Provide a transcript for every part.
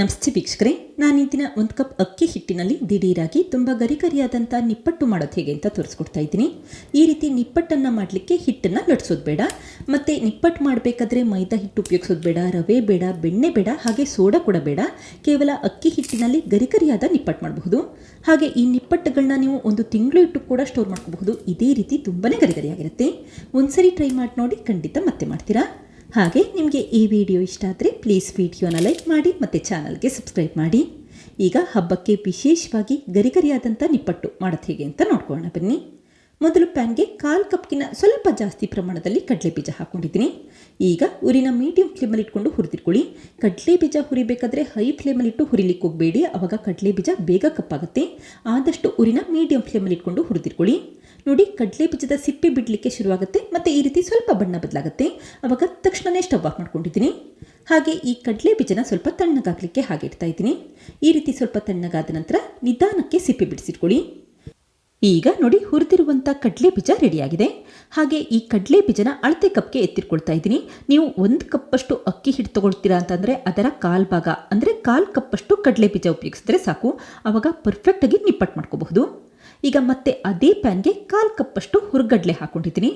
ನಮಸ್ತೆ ವೀಕ್ಷಕರೇ, ನಾನು ಈ ದಿನ ಒಂದು ಕಪ್ ಅಕ್ಕಿ ಹಿಟ್ಟಿನಲ್ಲಿ ದಿಢೀರಾಗಿ ತುಂಬ ಗರಿಗರಿಯಾದಂಥ ನಿಪ್ಪಟ್ಟು ಮಾಡೋದು ಹೇಗೆ ಅಂತ ತೋರಿಸ್ಕೊಡ್ತಾ ಇದ್ದೀನಿ. ಈ ರೀತಿ ನಿಪ್ಪಟ್ಟನ್ನು ಮಾಡಲಿಕ್ಕೆ ಹಿಟ್ಟನ್ನು ಲಟ್ಸೋದು ಬೇಡ. ಮತ್ತು ನಿಪ್ಪಟ್ಟು ಮಾಡಬೇಕಾದ್ರೆ ಮೈದಾ ಹಿಟ್ಟು ಉಪಯೋಗಿಸೋದು ಬೇಡ, ರವೆ ಬೇಡ, ಬೆಣ್ಣೆ ಬೇಡ, ಹಾಗೆ ಸೋಡಾ ಕೂಡ ಬೇಡ. ಕೇವಲ ಅಕ್ಕಿ ಹಿಟ್ಟಿನಲ್ಲಿ ಗರಿಗರಿಯಾದ ನಿಪ್ಪಟ್ಟು ಮಾಡಬಹುದು. ಹಾಗೆ ಈ ನಿಪ್ಪಟ್ಟುಗಳನ್ನ ನೀವು ಒಂದು ತಿಂಗಳು ಇಟ್ಟು ಕೂಡ ಸ್ಟೋರ್ ಮಾಡ್ಕೋಬಹುದು. ಇದೇ ರೀತಿ ತುಂಬಾ ಗರಿಗರಿಯಾಗಿರುತ್ತೆ. ಒಂದ್ಸರಿ ಟ್ರೈ ಮಾಡಿ ನೋಡಿ ಖಂಡಿತ ಮತ್ತೆ ಮಾಡ್ತೀರಾ? ಹಾಗೆ ನಿಮಗೆ ಈ ವಿಡಿಯೋ ಇಷ್ಟ ಆದರೆ ಪ್ಲೀಸ್ ವಿಡಿಯೋನ ಲೈಕ್ ಮಾಡಿ ಮತ್ತು ಚಾನಲ್ಗೆ ಸಬ್ಸ್ಕ್ರೈಬ್ ಮಾಡಿ. ಈಗ ಹಬ್ಬಕ್ಕೆ ವಿಶೇಷವಾಗಿ ಗರಿಗರಿಯಾದಂಥ ನಿಪ್ಪಟ್ಟು ಮಾಡೋದು ಹೇಗೆ ಅಂತ ನೋಡ್ಕೊಳ್ಳೋಣ ಬನ್ನಿ. ಮೊದಲು ಪ್ಯಾನ್ಗೆ ಕಾಲು ಕಪ್ಗಿನ ಸ್ವಲ್ಪ ಜಾಸ್ತಿ ಪ್ರಮಾಣದಲ್ಲಿ ಕಡಲೆ ಬೀಜ ಹಾಕ್ಕೊಂಡಿದ್ದೀನಿ ಈಗ ಉರಿನ ಮೀಡಿಯಂ ಫ್ಲೇಮಲ್ಲಿ ಇಟ್ಕೊಂಡು ಹುರಿದಿಟ್ಕೊಳ್ಳಿ. ಕಡಲೆ ಬೀಜ ಹುರಿಬೇಕಾದ್ರೆ ಹೈ ಫ್ಲೇಮಲ್ಲಿ ಇಟ್ಟು ಹುರಿಲಿಕ್ಕೆ ಹೋಗಬೇಡಿ. ಆವಾಗ ಕಡಲೆ ಬೀಜ ಬೇಗ ಕಪ್ಪಾಗುತ್ತೆ. ಆದಷ್ಟು ಉರಿನ ಮೀಡಿಯಂ ಫ್ಲೇಮಲ್ಲಿ ಇಟ್ಕೊಂಡು ಹುರಿದಿಟ್ಕೊಳ್ಳಿ. ನೋಡಿ, ಕಡಲೆ ಬೀಜದ ಸಿಪ್ಪೆ ಬಿಡಲಿಕ್ಕೆ ಶುರುವಾಗುತ್ತೆ ಮತ್ತು ಈ ರೀತಿ ಸ್ವಲ್ಪ ಬಣ್ಣ ಬದಲಾಗುತ್ತೆ. ಆವಾಗ ತಕ್ಷಣವೇ ಸ್ಟವ್ ಆಫ್ ಮಾಡ್ಕೊಂಡಿದ್ದೀನಿ. ಹಾಗೆ ಈ ಕಡಲೆ ಬೀಜನ ಸ್ವಲ್ಪ ತಣ್ಣಗಾಗಲಿಕ್ಕೆ ಹಾಗೆ ಇಡ್ತಾ ಇದ್ದೀನಿ. ಈ ರೀತಿ ಸ್ವಲ್ಪ ತಣ್ಣಗಾದ ನಂತರ ನಿಧಾನಕ್ಕೆ ಸಿಪ್ಪೆ ಬಿಡಿಸಿಟ್ಕೊಳ್ಳಿ. ಈಗ ನೋಡಿ ಹುರಿದಿರುವಂಥ ಕಡಲೆ ಬೀಜ ರೆಡಿಯಾಗಿದೆ. ಹಾಗೆ ಈ ಕಡಲೆ ಬೀಜನ ಅಳತೆ ಕಪ್ಗೆ ಎತ್ತಿಟ್ಕೊಳ್ತಾ ಇದ್ದೀನಿ. ನೀವು ಒಂದು ಕಪ್ಪಷ್ಟು ಅಕ್ಕಿ ಹಿಟ್ಟು ತೊಗೊಳ್ತೀರಾ ಅಂತಂದರೆ ಅದರ ಕಾಲು ಭಾಗ, ಅಂದರೆ ಕಾಲು ಕಪ್ಪಷ್ಟು ಕಡಲೆ ಬೀಜ ಉಪಯೋಗಿಸಿದ್ರೆ ಸಾಕು. ಆವಾಗ ಪರ್ಫೆಕ್ಟಾಗಿ ನಿಪ್ಪಟ್ಟು ಮಾಡ್ಕೋಬಹುದು. ಈಗ ಮತ್ತೆ ಅದೇ ಪ್ಯಾನ್ಗೆ ಕಾಲು ಕಪ್ಪಷ್ಟು ಹುರ್ಗಡ್ಲೆ ಹಾಕೊಂಡಿದ್ದೀನಿ.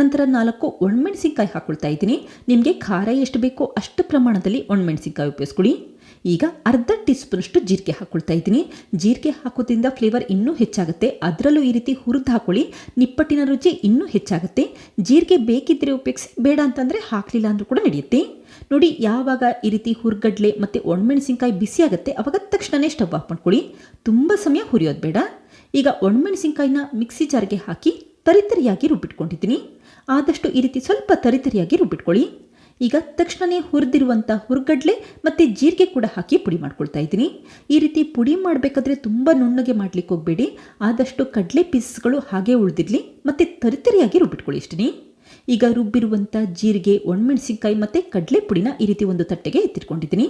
ನಂತರ ನಾಲ್ಕು ಒಣಮೆಣಸಿನ್ಕಾಯಿ ಹಾಕೊಳ್ತಾ ಇದ್ದೀನಿ. ನಿಮಗೆ ಖಾರ ಎಷ್ಟು ಬೇಕೋ ಅಷ್ಟು ಪ್ರಮಾಣದಲ್ಲಿ ಒಣಮೆಣಸಿನ್ಕಾಯಿ ಉಪಯೋಗಿಸ್ಕೊಳ್ಳಿ. ಈಗ ಅರ್ಧ ಟೀ ಸ್ಪೂನಷ್ಟು ಜೀರಿಗೆ ಹಾಕ್ಕೊಳ್ತಾ ಇದ್ದೀನಿ. ಜೀರಿಗೆ ಹಾಕೋದ್ರಿಂದ ಫ್ಲೇವರ್ ಇನ್ನೂ ಹೆಚ್ಚಾಗುತ್ತೆ. ಅದರಲ್ಲೂ ಈ ರೀತಿ ಹುರಿದು ಹಾಕೊಳ್ಳಿ. ನಿಪ್ಪಟ್ಟಿನ ರುಚಿ ಇನ್ನೂ ಹೆಚ್ಚಾಗುತ್ತೆ. ಜೀರಿಗೆ ಬೇಕಿದ್ದರೆ ಉಪಯೋಗಿಸಿ, ಬೇಡ ಅಂತಂದರೆ ಹಾಕಲಿಲ್ಲ ಅಂದರೂ ಕೂಡ ನಡೆಯುತ್ತೆ. ನೋಡಿ, ಯಾವಾಗ ಈ ರೀತಿ ಹುರ್ಗಡ್ಲೆ ಮತ್ತು ಒಣಮೆಣಸಿನ್ಕಾಯಿ ಬಿಸಿ ಆಗುತ್ತೆ ಅವಾಗ ತಕ್ಷಣವೇ ಸ್ಟವ್ ಆಫ್ ಮಾಡ್ಕೊಳ್ಳಿ. ತುಂಬ ಸಮಯ ಹುರಿಯೋದು ಬೇಡ. ಈಗ ಒಣಮೆಣಸಿನ್ಕಾಯಿನ ಮಿಕ್ಸಿ ಜಾರ್ಗೆ ಹಾಕಿ ತರಿತರಿಯಾಗಿ ರುಬ್ಬಿಟ್ಕೊಂಡಿದ್ದೀನಿ. ಆದಷ್ಟು ಈ ರೀತಿ ಸ್ವಲ್ಪ ತರಿತರಿಯಾಗಿ ರುಬ್ಬಿಟ್ಕೊಳ್ಳಿ. ಈಗ ತಕ್ಷಣವೇ ಹುರಿದಿರುವಂಥ ಹುರ್ಗಡ್ಲೆ ಮತ್ತು ಜೀರಿಗೆ ಕೂಡ ಹಾಕಿ ಪುಡಿ ಮಾಡ್ಕೊಳ್ತಾ ಇದ್ದೀನಿ. ಈ ರೀತಿ ಪುಡಿ ಮಾಡಬೇಕಾದ್ರೆ ತುಂಬ ನುಣ್ಣಗೆ ಮಾಡಲಿಕ್ಕೆ ಹೋಗಬೇಡಿ. ಆದಷ್ಟು ಕಡಲೆ ಪೀಸ್ಗಳು ಹಾಗೆ ಉಳಿದಿರಲಿ ಮತ್ತು ತರಿತರಿಯಾಗಿ ರುಬ್ಬಿಟ್ಕೊಳ್ಳಿ ಇಷ್ಟೇ ಈಗ ರುಬ್ಬಿರುವಂಥ ಜೀರಿಗೆ, ಒಣಮೆಣಸಿನ್ಕಾಯಿ ಮತ್ತು ಕಡಲೆ ಪುಡಿನ ಈ ರೀತಿ ಒಂದು ತಟ್ಟೆಗೆ ಎತ್ತಿಟ್ಕೊಂಡಿದ್ದೀನಿ.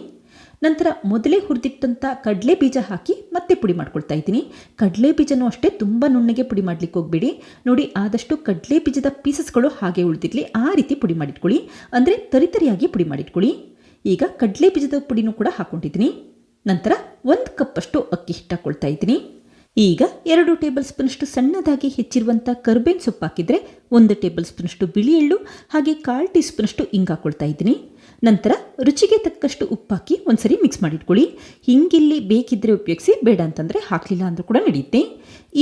ನಂತರ ಮೊದಲೇ ಹುರಿದಿಟ್ಟಂಥ ಕಡಲೆ ಬೀಜ ಹಾಕಿ ಮತ್ತೆ ಪುಡಿ ಮಾಡ್ಕೊಳ್ತಾ ಇದ್ದೀನಿ. ಕಡಲೆ ಬೀಜನೂ ಅಷ್ಟೇ ತುಂಬ ನುಣ್ಣಗೆ ಪುಡಿ ಮಾಡ್ಲಿಕ್ಕೆ ಹೋಗಬೇಡಿ. ನೋಡಿ, ಆದಷ್ಟು ಕಡಲೆ ಬೀಜದ ಪೀಸಸ್ಗಳು ಹಾಗೆ ಉಳಿದಿರಲಿ ಆ ರೀತಿ ಪುಡಿ ಮಾಡಿಟ್ಕೊಳ್ಳಿ. ಅಂದರೆ ತರಿತರಿಯಾಗಿ ಪುಡಿ ಮಾಡಿಟ್ಕೊಳ್ಳಿ. ಈಗ ಕಡಲೆ ಬೀಜದ ಪುಡಿನೂ ಕೂಡ ಹಾಕ್ಕೊಂಡಿದ್ದೀನಿ ನಂತರ ಒಂದು ಕಪ್ಪಷ್ಟು ಅಕ್ಕಿ ಹಿಟ್ಟು ಇದ್ದೀನಿ. ಈಗ ಎರಡು ಟೇಬಲ್ ಸ್ಪೂನಷ್ಟು ಸಣ್ಣದಾಗಿ ಹೆಚ್ಚಿರುವಂಥ ಕರ್ಬೇವಿನ ಸೊಪ್ಪು ಹಾಕಿದರೆ ಒಂದು ಟೇಬಲ್ ಸ್ಪೂನಷ್ಟು ಬಿಳಿ ಎಳ್ಳು, ಹಾಗೆ ಕಾಲು ಟೀ ಸ್ಪೂನಷ್ಟು ಹಿಂಗೆ ಹಾಕ್ಕೊಳ್ತಾ ಇದ್ದೀನಿ. ನಂತರ ರುಚಿಗೆ ತಕ್ಕಷ್ಟು ಉಪ್ಪಾಕಿ ಒಂದ್ಸರಿ ಮಿಕ್ಸ್ ಮಾಡಿಟ್ಕೊಳ್ಳಿ. ಹಿಂಗಿಲ್ಲಿ ಬೇಕಿದ್ರೆ ಉಪಯೋಗಿಸಿ, ಬೇಡ ಅಂತಂದರೆ ಹಾಕಲಿಲ್ಲ ಅಂದರೂ ಕೂಡ ನಡೆಯುತ್ತೆ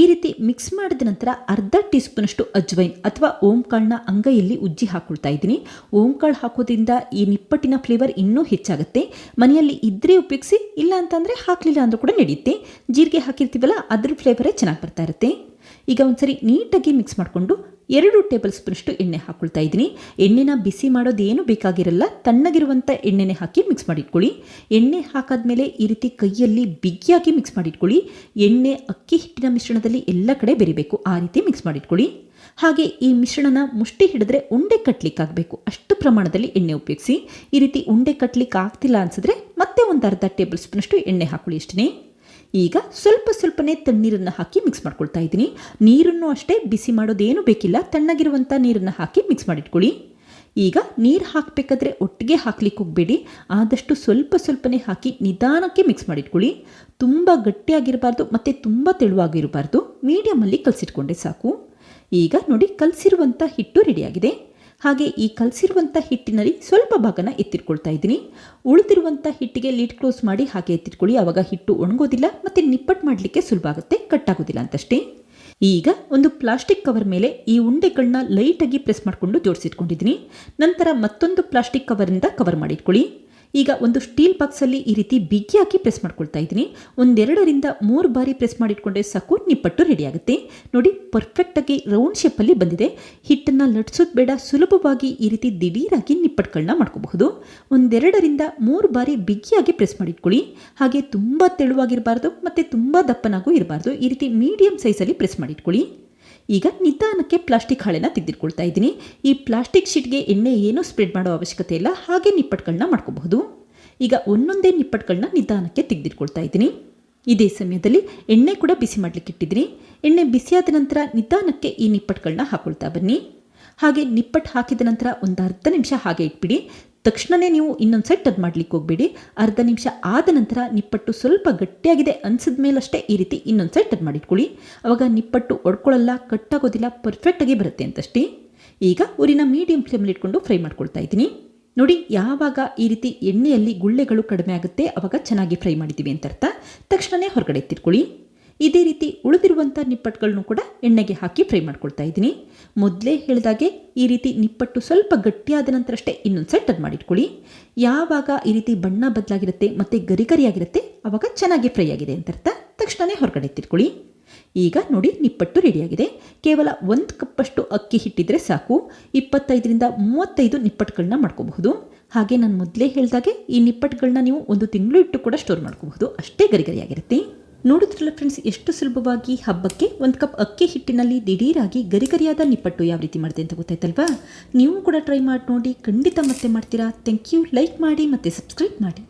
ಈ ರೀತಿ ಮಿಕ್ಸ್ ಮಾಡಿದ ನಂತರ ಅರ್ಧ ಟೀ ಸ್ಪೂನಷ್ಟು ಅಜ್ವೈನ್ ಅಥವಾ ಓಂಕಾಳನ್ನ ಅಂಗೈಯಲ್ಲಿ ಉಜ್ಜಿ ಹಾಕ್ಕೊಳ್ತಾ ಇದ್ದೀನಿ. ಓಂಕಾಳು ಹಾಕೋದ್ರಿಂದ ಈ ನಿಪ್ಪಟ್ಟಿನ ಫ್ಲೇವರ್ ಇನ್ನೂ ಹೆಚ್ಚಾಗುತ್ತೆ. ಮನೆಯಲ್ಲಿ ಇದ್ದರೆ ಉಪಯೋಗಿಸಿ, ಇಲ್ಲ ಅಂತಂದರೆ ಹಾಕಲಿಲ್ಲ ಅಂದರೂ ಕೂಡ ನಡೆಯುತ್ತೆ ಜೀರಿಗೆ ಹಾಕಿರ್ತೀವಲ್ಲ, ಅದ್ರ ಫ್ಲೇವರೇ ಚೆನ್ನಾಗಿ ಬರ್ತಾ ಇರುತ್ತೆ. ಈಗ ಒಂದ್ಸರಿ ನೀಟಾಗಿ ಮಿಕ್ಸ್ ಮಾಡಿಕೊಂಡು ಎರಡು ಟೇಬಲ್ ಸ್ಪೂನಷ್ಟು ಎಣ್ಣೆ ಹಾಕೊಳ್ತಾ ಇದ್ದೀನಿ. ಎಣ್ಣೆನ ಬಿಸಿ ಮಾಡೋದೇನು ಬೇಕಾಗಿರಲ್ಲ ತಣ್ಣಗಿರುವಂಥ ಎಣ್ಣೆನೆ ಹಾಕಿ ಮಿಕ್ಸ್ ಮಾಡಿಟ್ಕೊಳ್ಳಿ. ಎಣ್ಣೆ ಹಾಕಾದ್ಮೇಲೆ ಈ ರೀತಿ ಕೈಯಲ್ಲಿ ಬಿಗಿಯಾಗಿ ಮಿಕ್ಸ್ ಮಾಡಿಟ್ಕೊಳ್ಳಿ. ಎಣ್ಣೆ ಅಕ್ಕಿ ಹಿಟ್ಟಿನ ಮಿಶ್ರಣದಲ್ಲಿ ಎಲ್ಲ ಕಡೆ ಬೆರಿಬೇಕು, ಆ ರೀತಿ ಮಿಕ್ಸ್ ಮಾಡಿಟ್ಕೊಳ್ಳಿ. ಹಾಗೆ ಈ ಮಿಶ್ರಣನ ಮುಷ್ಟಿ ಹಿಡಿದ್ರೆ ಉಂಡೆ ಕಟ್ಲಿಕ್ಕಾಗಬೇಕು ಅಷ್ಟು ಪ್ರಮಾಣದಲ್ಲಿ ಎಣ್ಣೆ ಉಪಯೋಗಿಸಿ. ಈ ರೀತಿ ಉಂಡೆ ಕಟ್ಲಿಕ್ಕೆ ಆಗ್ತಿಲ್ಲ ಅನ್ಸಿದ್ರೆ ಮತ್ತೆ ಒಂದು ಅರ್ಧ ಟೇಬಲ್ ಸ್ಪೂನಷ್ಟು ಎಣ್ಣೆ ಹಾಕೊಳ್ಳಿ ಅಷ್ಟೇ ಈಗ ಸ್ವಲ್ಪ ಸ್ವಲ್ಪನೇ ತಣ್ಣೀರನ್ನು ಹಾಕಿ ಮಿಕ್ಸ್ ಮಾಡ್ಕೊಳ್ತಾ ಇದ್ದೀನಿ. ನೀರನ್ನು ಅಷ್ಟೇ ಬಿಸಿ ಮಾಡೋದೇನು ಬೇಕಿಲ್ಲ. ತಣ್ಣಗಿರುವಂಥ ನೀರನ್ನು ಹಾಕಿ ಮಿಕ್ಸ್ ಮಾಡಿಟ್ಕೊಳ್ಳಿ. ಈಗ ನೀರು ಹಾಕಬೇಕಾದ್ರೆ ಒಟ್ಟಿಗೆ ಹಾಕ್ಲಿಕ್ಕೆ ಹೋಗಬೇಡಿ. ಆದಷ್ಟು ಸ್ವಲ್ಪ ಸ್ವಲ್ಪನೇ ಹಾಕಿ ನಿಧಾನಕ್ಕೆ ಮಿಕ್ಸ್ ಮಾಡಿಟ್ಕೊಳ್ಳಿ. ತುಂಬ ಗಟ್ಟಿಯಾಗಿರಬಾರ್ದು ಮತ್ತು ತುಂಬ ತೆಳುವಾಗಿರಬಾರ್ದು. ಮೀಡಿಯಮಲ್ಲಿ ಕಲಸಿಟ್ಕೊಂಡೆ ಸಾಕು. ಈಗ ನೋಡಿ ಕಲಸಿರುವಂಥ ಹಿಟ್ಟು ರೆಡಿಯಾಗಿದೆ ಹಾಗೆ ಈ ಕಲಸಿರುವಂಥ ಹಿಟ್ಟಿನಲ್ಲಿ ಸ್ವಲ್ಪ ಭಾಗನ ಎತ್ತಿಟ್ಕೊಳ್ತಾ ಇದ್ದೀನಿ. ಉಳಿದಿರುವಂಥ ಹಿಟ್ಟಿಗೆ ಲೀಡ್ ಕ್ಲೋಸ್ ಮಾಡಿ ಹಾಗೆ ಎತ್ತಿಟ್ಕೊಳ್ಳಿ. ಆವಾಗ ಹಿಟ್ಟು ಒಣಗೋದಿಲ್ಲ ಮತ್ತು ನಿಪ್ಪಟ್ಟು ಮಾಡಲಿಕ್ಕೆ ಸುಲಭ ಆಗುತ್ತೆ. ಕಟ್ಟಾಗೋದಿಲ್ಲ ಅಂತಷ್ಟೇ. ಈಗ ಒಂದು ಪ್ಲಾಸ್ಟಿಕ್ ಕವರ್ ಮೇಲೆ ಈ ಉಂಡೆಗಳನ್ನ ಲೈಟಾಗಿ ಪ್ರೆಸ್ ಮಾಡಿಕೊಂಡು ಜೋಡಿಸಿಟ್ಕೊಂಡಿದ್ದೀನಿ. ನಂತರ ಮತ್ತೊಂದು ಪ್ಲಾಸ್ಟಿಕ್ ಕವರಿಂದ ಕವರ್ ಮಾಡಿಟ್ಕೊಳ್ಳಿ. ಈಗ ಒಂದು ಸ್ಟೀಲ್ ಬಾಕ್ಸಲ್ಲಿ ಈ ರೀತಿ ಬಿಗಿ ಪ್ರೆಸ್ ಮಾಡ್ಕೊಳ್ತಾ ಇದ್ದೀನಿ. ಒಂದೆರಡರಿಂದ ಮೂರು ಬಾರಿ ಪ್ರೆಸ್ ಮಾಡಿಟ್ಕೊಂಡ್ರೆ ಸಾಕು, ನಿಪ್ಪಟ್ಟು ರೆಡಿ ಆಗುತ್ತೆ. ನೋಡಿ ಪರ್ಫೆಕ್ಟಾಗಿ ರೌಂಡ್ ಶೇಪಲ್ಲಿ ಬಂದಿದೆ. ಹಿಟ್ಟನ್ನು ಲಟ್ಸೋದು ಬೇಡ, ಸುಲಭವಾಗಿ ಈ ರೀತಿ ದಿಢೀರಾಗಿ ನಿಪ್ಪಟ್ಟುಗಳನ್ನ ಮಾಡ್ಕೋಬಹುದು. ಒಂದೆರಡರಿಂದ ಮೂರು ಬಾರಿ ಬಿಗಿಯಾಗಿ ಪ್ರೆಸ್ ಮಾಡಿಟ್ಕೊಳ್ಳಿ. ಹಾಗೆ ತುಂಬ ತೆಳುವಾಗಿರಬಾರ್ದು, ಮತ್ತು ತುಂಬ ದಪ್ಪನಾಗೂ ಇರಬಾರ್ದು. ಈ ರೀತಿ ಮೀಡಿಯಂ ಸೈಜಲ್ಲಿ ಪ್ರೆಸ್ ಮಾಡಿಟ್ಕೊಳ್ಳಿ. ಈಗ ನಿಧಾನಕ್ಕೆ ಪ್ಲಾಸ್ಟಿಕ್ ಹಾಳೆನ ತೆಗೆದಿಟ್ಕೊಳ್ತಾ ಇದ್ದೀನಿ. ಈ ಪ್ಲಾಸ್ಟಿಕ್ ಶೀಟ್ಗೆ ಎಣ್ಣೆ ಏನೂ ಸ್ಪ್ರೆಡ್ ಮಾಡೋ ಅವಶ್ಯಕತೆ ಇಲ್ಲ. ಹಾಗೆ ನಿಪ್ಪಟ್ಟುಗಳನ್ನ ಮಾಡ್ಕೋಬಹುದು. ಈಗ ಒಂದೊಂದೇ ನಿಪ್ಪಟ್ಟುಗಳನ್ನ ನಿಧಾನಕ್ಕೆ ತೆಗೆದಿಟ್ಕೊಳ್ತಾ ಇದ್ದೀನಿ. ಇದೇ ಸಮಯದಲ್ಲಿ ಎಣ್ಣೆ ಕೂಡ ಬಿಸಿ ಮಾಡಲಿಕ್ಕೆ ಇಟ್ಟಿದ್ದೀನಿ ಎಣ್ಣೆ ಬಿಸಿಯಾದ ನಂತರ ನಿಧಾನಕ್ಕೆ ಈ ನಿಪ್ಪಟ್ಟುಗಳನ್ನ ಹಾಕೊಳ್ತಾ ಬನ್ನಿ. ಹಾಗೆ ನಿಪ್ಪಟ್ಟು ಹಾಕಿದ ನಂತರ ಒಂದು ಅರ್ಧ ನಿಮಿಷ ಹಾಗೆ ಇಟ್ಬಿಡಿ. ತಕ್ಷಣವೇ ನೀವು ಇನ್ನೊಂದು ಸೆಟ್ ಅದು ಮಾಡ್ಲಿಕ್ಕೆ ಹೋಗಬೇಡಿ. ಅರ್ಧ ನಿಮಿಷ ಆದ ನಂತರ ನಿಪ್ಪಟ್ಟು ಸ್ವಲ್ಪ ಗಟ್ಟಿಯಾಗಿದೆ ಅನ್ಸಿದ ಮೇಲಷ್ಟೇ ಈ ರೀತಿ ಇನ್ನೊಂದು ಸೆಟ್ ಅದು ಮಾಡಿಟ್ಕೊಳ್ಳಿ ಆವಾಗ ನಿಪ್ಪಟ್ಟು ಒಡ್ಕೊಳ್ಳಲ್ಲ, ಕಟ್ಟಾಗೋದಿಲ್ಲ ಪರ್ಫೆಕ್ಟಾಗಿ ಬರುತ್ತೆ ಅಂತಷ್ಟೇ. ಈಗ ಊರಿನ ಮೀಡಿಯಂ ಫ್ಲೇಮಲ್ಲಿ ಇಟ್ಕೊಂಡು ಫ್ರೈ ಮಾಡ್ಕೊಳ್ತಾ ಇದ್ದೀನಿ. ನೋಡಿ, ಯಾವಾಗ ಈ ರೀತಿ ಎಣ್ಣೆಯಲ್ಲಿ ಗುಳ್ಳೆಗಳು ಕಡಿಮೆ ಆಗುತ್ತೆ, ಅವಾಗ ಚೆನ್ನಾಗಿ ಫ್ರೈ ಮಾಡಿದ್ದೀವಿ ಅಂತ ಅರ್ಥ. ತಕ್ಷಣವೇ ಹೊರಗಡೆ ಎತ್ತಿಟ್ಕೊಳ್ಳಿ. ಇದೇ ರೀತಿ ಉಳಿದಿರುವಂಥ ನಿಪ್ಪಟ್ಟುಗಳನ್ನು ಕೂಡ ಎಣ್ಣೆಗೆ ಹಾಕಿ ಫ್ರೈ ಮಾಡ್ಕೊಳ್ತಾ ಇದ್ದೀನಿ. ಮೊದಲೇ ಹೇಳಿದಾಗೆ ಈ ರೀತಿ ನಿಪ್ಪಟ್ಟು ಸ್ವಲ್ಪ ಗಟ್ಟಿಯಾದ ನಂತರಷ್ಟೇ ಇನ್ನೊಂದು ಸೆಟ್ ಅದು ಮಾಡಿಟ್ಕೊಳ್ಳಿ. ಯಾವಾಗ ಈ ರೀತಿ ಬಣ್ಣ ಬದಲಾಗಿರುತ್ತೆ ಮತ್ತು ಗರಿ ಗರಿಯಾಗಿರುತ್ತೆ ಆವಾಗ ಚೆನ್ನಾಗಿ ಫ್ರೈ ಆಗಿದೆ ಅಂತ ಅರ್ಥ ತಕ್ಷಣವೇ ಹೊರಗಡೆ ಎತ್ತಿಟ್ಕೊಳ್ಳಿ. ಈಗ ನೋಡಿ ನಿಪ್ಪಟ್ಟು ರೆಡಿಯಾಗಿದೆ. ಕೇವಲ ಒಂದು ಕಪ್ಪಷ್ಟು ಅಕ್ಕಿ ಹಿಟ್ಟಿದ್ರೆ ಸಾಕು. ಇಪ್ಪತ್ತೈದರಿಂದ ಮೂವತ್ತೈದು ನಿಪ್ಪಟ್ಟುಗಳನ್ನ ಮಾಡ್ಕೋಬಹುದು. ಹಾಗೆ ನಾನು ಮೊದಲೇ ಹೇಳಿದಾಗೆ ಈ ನಿಪ್ಪಟ್ಟುಗಳನ್ನ ನೀವು ಒಂದು ತಿಂಗಳು ಇಟ್ಟು ಕೂಡ ಸ್ಟೋರ್ ಮಾಡ್ಕೋಬಹುದು. ಅಷ್ಟೇ ಗರಿಗರಿಯಾಗಿರುತ್ತೆ. ನೋಡಿದ್ರಲ್ಲ ಫ್ರೆಂಡ್ಸ್ ಎಷ್ಟು ಸುಲಭವಾಗಿ ಹಬ್ಬಕ್ಕೆ ಒಂದು ಕಪ್ ಅಕ್ಕಿ ಹಿಟ್ಟಿನಲ್ಲಿ ದಿಢೀರಾಗಿ ಗರಿಗರಿಯಾದ ನಿಪ್ಪಟ್ಟು ಯಾವ ರೀತಿ ಮಾಡಿದೆ ಅಂತ ಗೊತ್ತಾಯ್ತಲ್ವಾ? ನೀವು ಕೂಡ ಟ್ರೈ ಮಾಡಿ ನೋಡಿ, ಖಂಡಿತ ಮತ್ತೆ ಮಾಡ್ತೀರಾ. ಥ್ಯಾಂಕ್ ಯು ಲೈಕ್ ಮಾಡಿ ಮತ್ತು ಸಬ್ಸ್ಕ್ರೈಬ್ ಮಾಡಿ.